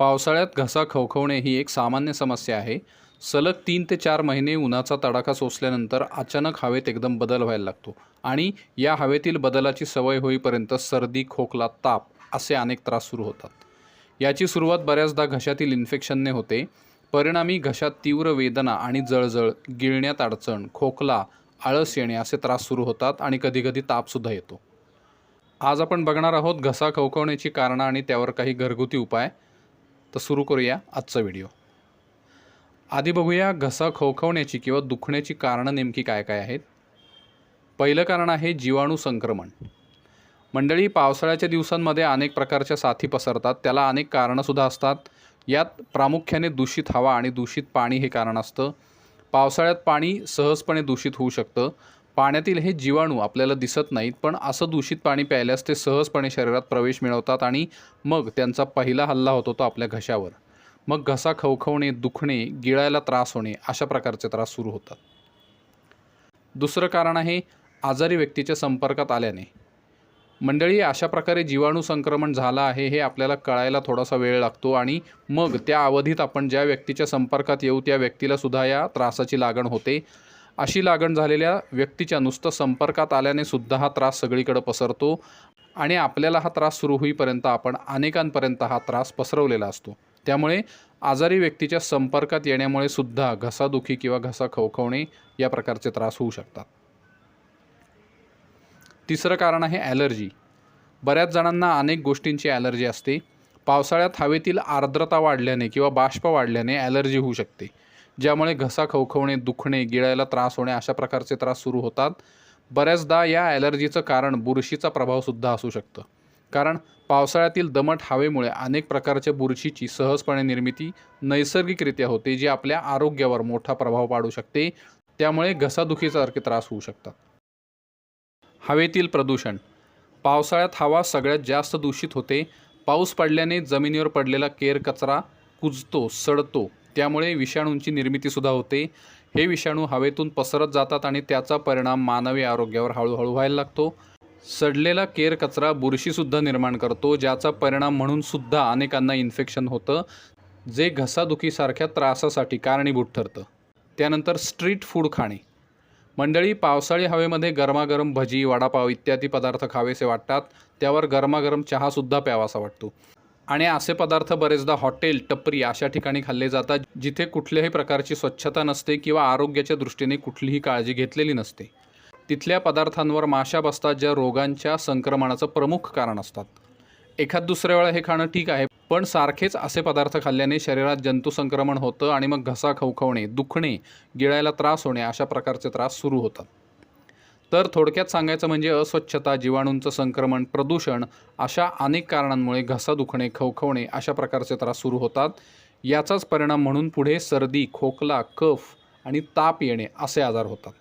पावसाळ्यात घसा खवखवणे ही एक सामान्य समस्या आहे. सलग तीन ते चार महिने उन्हाचा तडाखा सोसल्यानंतर अचानक हवेत एकदम बदल व्हायला लागतो आणि या हवेतील बदलाची सवय होईपर्यंत सर्दी खोकला ताप असे अनेक त्रास सुरू होतात. याची सुरुवात बऱ्याचदा घशातील इन्फेक्शनने होते. परिणामी घशात तीव्र वेदना आणि जळजळ गिळण्यात अडचण खोकला आळस येणे असे त्रास सुरू होतात आणि कधीकधी तापसुद्धा येतो. आज आपण बघणार आहोत घसा खवखवण्याची कारणं आणि त्यावर काही घरगुती उपाय. तर सुरू करूया आजचा व्हिडिओ. आधी बघूया घसा खवखवण्याची किंवा दुखण्याची कारणं नेमकी काय काय आहेत. पहिलं कारण आहे जीवाणू संक्रमण. मंडळी पावसाळ्याच्या दिवसांमध्ये अनेक प्रकारच्या साथी पसरतात. त्याला अनेक कारणंसुद्धा असतात. यात प्रामुख्याने दूषित हवा आणि दूषित पाणी हे कारण असतं. पावसाळ्यात पाणी सहजपणे दूषित होऊ शकतं. पाण्यातील हे जीवाणू आपल्याला दिसत नाहीत पण असं दूषित पाणी प्यायल्यास ते सहजपणे शरीरात प्रवेश मिळवतात आणि मग त्यांचा पहिला हल्ला होतो तो आपल्या घशावर. मग घसा खवखवणे दुखणे गिळायला त्रास होणे अशा प्रकारचे त्रास सुरू होतात. दुसरं कारण आहे आजारी व्यक्तीच्या संपर्कात आल्याने. मंडळी अशा प्रकारे जीवाणू संक्रमण झालं आहे हे आपल्याला कळायला थोडासा वेळ लागतो आणि मग त्या अवधीत आपण ज्या व्यक्तीच्या संपर्कात येऊ त्या व्यक्तीला सुद्धा या त्रासाची लागण होते. अशी लागण झालेल्या व्यक्तीच्या नुसतं संपर्कात आल्याने सुद्धा हा त्रास सगळीकडे पसरतो आणि आपल्याला हा त्रास सुरू होईपर्यंत आपण अनेकांपर्यंत हा त्रास पसरवलेला असतो. त्यामुळे आजारी व्यक्तीच्या संपर्कात येण्यामुळे सुद्धा घसादुखी किंवा घसा खवखवणे या प्रकारचे त्रास होऊ शकतात. तिसरं कारण आहे ॲलर्जी. बऱ्याच जणांना अनेक गोष्टींची ॲलर्जी असते. पावसाळ्यात हवेतील आर्द्रता वाढल्याने किंवा बाष्प वाढल्याने ॲलर्जी होऊ शकते. ज्यामुळे घसा खवखवणे दुखणे गिळायला त्रास होणे अशा प्रकारचे त्रास सुरू होतात. बऱ्याचदा या ॲलर्जीचं कारण बुरशीचा प्रभावसुद्धा असू शकतं. कारण पावसाळ्यातील दमट हवेमुळे अनेक प्रकारच्या बुरशीची सहजपणे निर्मिती नैसर्गिकरित्या होते जी आपल्या आरोग्यावर मोठा प्रभाव पाडू शकते. त्यामुळे घसादुखीसारखे त्रास होऊ शकतात. हवेतील प्रदूषण. पावसाळ्यात हवा सगळ्यात जास्त दूषित होते. पाऊस पडल्याने जमिनीवर पडलेला केर कचरा कुजतो सडतो त्यामुळे विषाणूंची निर्मितीसुद्धा होते. हे विषाणू हवेतून पसरत जातात आणि त्याचा परिणाम मानवी आरोग्यावर हळूहळू व्हायला लागतो. सडलेला केर कचरा बुरशीसुद्धा निर्माण करतो ज्याचा परिणाम म्हणून सुद्धा अनेकांना इन्फेक्शन होतं जे घसादुखीसारख्या त्रासासाठी कारणीभूत ठरतं. त्यानंतर स्ट्रीट फूड खाणे. मंडळी पावसाळी हवेमध्ये गरमागरम भजी वडापाव इत्यादी पदार्थ खावेसे वाटतात. त्यावर गरमागरम चहासुद्धा प्यावासा वाटतो. आणि असे पदार्थ बरेचदा हॉटेल टपरी अशा ठिकाणी खाल्ले जातात जिथे कुठल्याही प्रकारची स्वच्छता नसते किंवा आरोग्याच्या दृष्टीने कुठलीही काळजी घेतलेली नसते. तिथल्या पदार्थांवर माशा बसतात ज्या रोगांच्या संक्रमणाचं प्रमुख कारण असतात. एखाद दुसऱ्या वेळा हे खाणं ठीक आहे पण सारखेच असे पदार्थ खाल्ल्याने शरीरात जंतू संक्रमण होतं आणि मग घसा खवखवणे दुखणे गिळायला त्रास होणे अशा प्रकारचे त्रास सुरू होतात. तर थोडक्यात सांगायचं म्हणजे अस्वच्छता जीवाणूंचं संक्रमण प्रदूषण अशा अनेक कारणांमुळे घसा दुखणे खवखवणे अशा प्रकारचे त्रास सुरू होतात. याचाच परिणाम म्हणून पुढे सर्दी खोकला कफ आणि ताप येणे असे आजार होतात.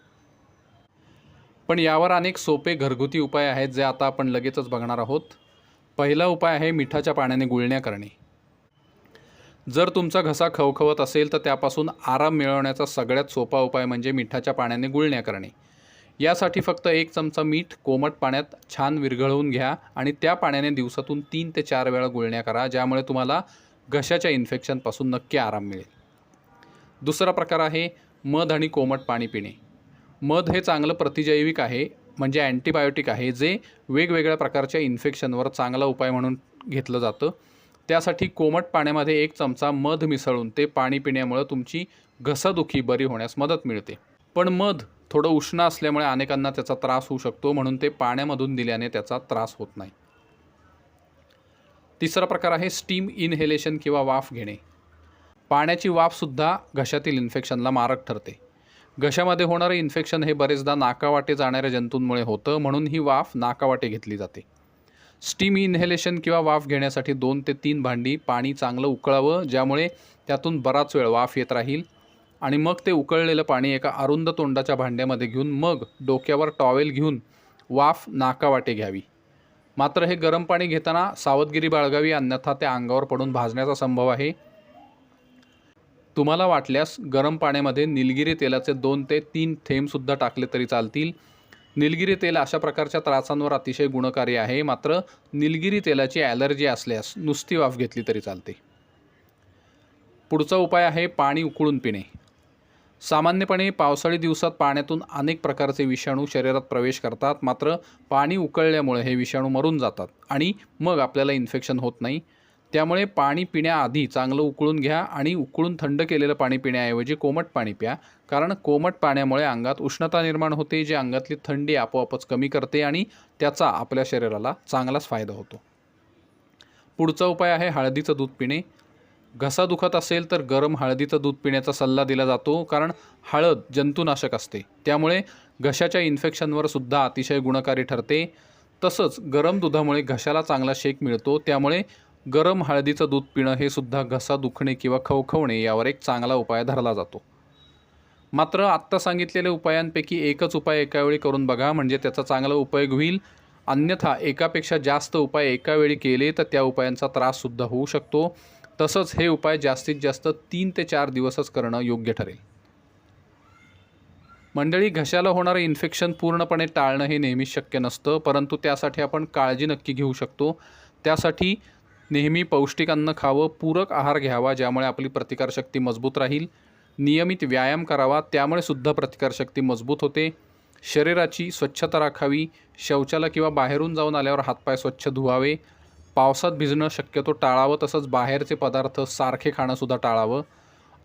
पण यावर अनेक सोपे घरगुती उपाय आहेत जे आता आपण लगेचच बघणार आहोत. पहिला उपाय आहे मिठाच्या पाण्याने गुळण्या करणे. जर तुमचा घसा खवखवत असेल तर त्यापासून आराम मिळवण्याचा सगळ्यात सोपा उपाय म्हणजे मिठाच्या पाण्याने गुळण्या करणे. यासाठी फक्त एक चमचा मीठ कोमट पाण्यात छान विरघळवून घ्या आणि त्या पाण्याने दिवसातून तीन ते चार वेळा गुळण्या करा ज्यामुळे तुम्हाला घशाच्या इन्फेक्शनपासून नक्की आराम मिळेल. दुसरा प्रकार आहे मध आणि कोमट पाणी पिणे. मध हे चांगलं प्रतिजैविक आहे म्हणजे अँटीबायोटिक आहे जे वेगवेगळ्या प्रकारच्या इन्फेक्शनवर चांगला उपाय म्हणून घेतलं जातं. त्यासाठी कोमट पाण्यामध्ये एक चमचा मध मिसळून ते पाणी पिण्यामुळं तुमची घसादुखी बरी होण्यास मदत मिळते. पण मध थोडं उष्ण असल्यामुळे अनेकांना त्याचा त्रास होऊ शकतो म्हणून ते पाण्यामधून दिल्याने त्याचा त्रास होत नाही. तिसरा प्रकार आहे स्टीम इनहेलेशन किंवा वाफ घेणे. पाण्याची वाफसुद्धा घशातील इन्फेक्शनला मारक ठरते. घशामध्ये होणारे इन्फेक्शन हे बरेचदा नाकावाटे जाणाऱ्या जंतूंमुळे होतं म्हणून ही वाफ नाकावाटे घेतली जाते. स्टीम इनहेलेशन किंवा वाफ घेण्यासाठी दोन ते तीन भांडी पाणी चांगलं उकळावं ज्यामुळे त्यातून बराच वेळ वाफ येत राहील. आणि मग ते उकळलेलं पाणी एका अरुंद तोंडाच्या भांड्यामध्ये घेऊन मग डोक्यावर टॉवेल घेऊन वाफ नाकावाटे घ्यावी. मात्र हे गरम पाणी घेताना सावधगिरी बाळगावी अन्यथा ते अंगावर पडून भाजण्याचा संभव आहे. तुम्हाला वाटल्यास गरम पाण्यामध्ये निलगिरी तेलाचे दोन ते तीन थेंबसुद्धा टाकले तरी चालतील. निलगिरी तेल अशा प्रकारच्या त्रासांवर अतिशय गुणकारी आहे मात्र निलगिरी तेलाची ॲलर्जी असल्यास नुसती वाफ घेतली तरी चालते. पुढचा उपाय आहे पाणी उकळून पिणे. सामान्यपणे पावसाळी दिवसात पाण्यातून अनेक प्रकारचे विषाणू शरीरात प्रवेश करतात. मात्र पाणी उकळल्यामुळे हे विषाणू मरून जातात आणि मग आपल्याला इन्फेक्शन होत नाही. त्यामुळे पाणी पिण्याआधी चांगलं उकळून घ्या आणि उकळून थंड केलेलं पाणी पिण्याऐवजी कोमट पाणी प्या. कारण कोमट पाण्यामुळे अंगात उष्णता निर्माण होते जे अंगातली थंडी आपोआपच कमी करते आणि त्याचा आपल्या शरीराला चांगलाच फायदा होतो. पुढचा उपाय आहे हळदीचं दूध पिणे. घसा दुखत असेल तर गरम हळदीचं दूध पिण्याचा सल्ला दिला जातो कारण हळद जंतुनाशक असते. त्यामुळे घशाच्या इन्फेक्शनवर सुद्धा अतिशय गुणकारी ठरते. तसंच गरम दुधामुळे घशाला चांगला शेक मिळतो. त्यामुळे गरम हळदीचं दूध पिणं हे सुद्धा घसा दुखणे किंवा खवखवणे यावर एक चांगला उपाय धरला जातो. मात्र आत्ता सांगितलेल्या उपायांपैकी एकच उपाय एकावेळी करून बघा म्हणजे त्याचा चांगला उपयोग होईल. अन्यथा एकापेक्षा जास्त उपाय एका वेळी केले तर त्या उपायांचा त्राससुद्धा होऊ शकतो. तसंच हे उपाय जास्तीत जास्त तीन ते चार दिवसच करणं योग्य ठरेल. मंडळी घशाला होणारं इन्फेक्शन पूर्णपणे टाळणं हे नेहमीच शक्य नसतं परंतु त्यासाठी आपण काळजी नक्की घेऊ शकतो. त्यासाठी नेहमी पौष्टिक अन्न खावं पूरक आहार घ्यावा ज्यामुळे आपली प्रतिकारशक्ती मजबूत राहील. नियमित व्यायाम करावा त्यामुळे सुद्धा प्रतिकारशक्ती मजबूत होते. शरीराची स्वच्छता राखावी शौचाला किंवा बाहेरून जाऊन आल्यावर हातपाय स्वच्छ धुवावे पावसात भिजणं शक्यतो टाळावं तसंच बाहेरचे पदार्थ सारखे खाणंसुद्धा टाळावं.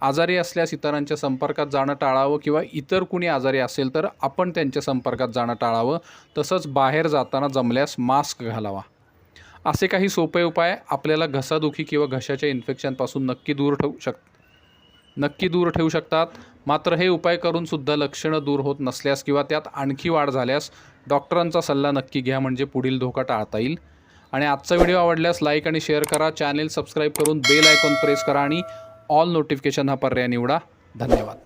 आजारी असल्यास इतरांच्या संपर्कात जाणं टाळावं किंवा इतर कुणी आजारी असेल तर आपण त्यांच्या संपर्कात जाणं टाळावं. तसंच बाहेर जाताना जमल्यास मास्क घालावा. असे काही सोपे उपाय आपल्याला घसादुखी किंवा घशाच्या इन्फेक्शनपासून नक्की दूर ठेवू शक नक्की दूर ठेवू शकतात. मात्र हे उपाय करूनसुद्धा लक्षणं दूर होत नसल्यास किंवा त्यात आणखी वाढ झाल्यास डॉक्टरांचा सल्ला नक्की घ्या म्हणजे पुढील धोका टाळता येईल. आणि आजचा व्हिडिओ आवडल्यास लाईक आणि शेअर करा. चॅनेल सबस्क्राईब करून बेल आयकॉन प्रेस करा आणि ऑल नोटिफिकेशन हा पर्याय निवडा. धन्यवाद.